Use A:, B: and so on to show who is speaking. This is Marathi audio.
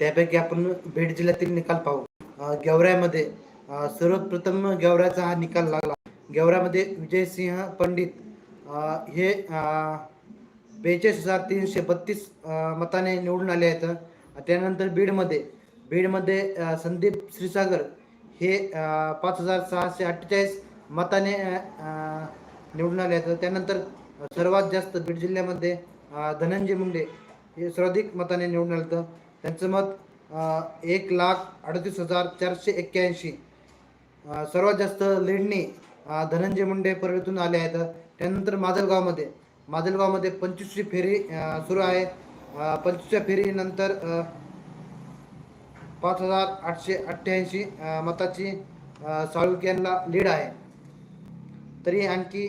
A: त्यापैकी आपण बीड जिल्ह्यातील निकाल पाहू. गेवऱ्यामध्ये सर्वप्रथम गेवऱ्याचा हा निकाल लागला. गेवऱ्यामध्ये विजयसिंह पंडित हे बेचाळीस हजार तीनशे बत्तीस मताने निवडून आले आहेत. त्यानंतर बीडमध्ये बीडमध्ये संदीप श्रीसागर हे पाच हजार सहाशे अठ्ठेचाळीस मताने निवडून आले आहेत. त्यानंतर सर्वात जास्त बीड जिल्ह्यामध्ये धनंजय मुंडे हे सर्वाधिक मताने निवडून आलं होतं त्यांचं मत एक लाख अडतीस हजार चारशे एक्क्याऐंशी. सर्वात जास्त लेडणी धनंजय मुंडे परळीतून आले आहेत. त्यानंतर माजलगावमध्ये माजलगावमध्ये पंचवीसची फेरी सुरू आहे. पंचवीसच्या फेरीनंतर पाच हजार आठशे अठ्ठ्याऐंशी मताची अ, यांना लीड आहे. तरी आणखी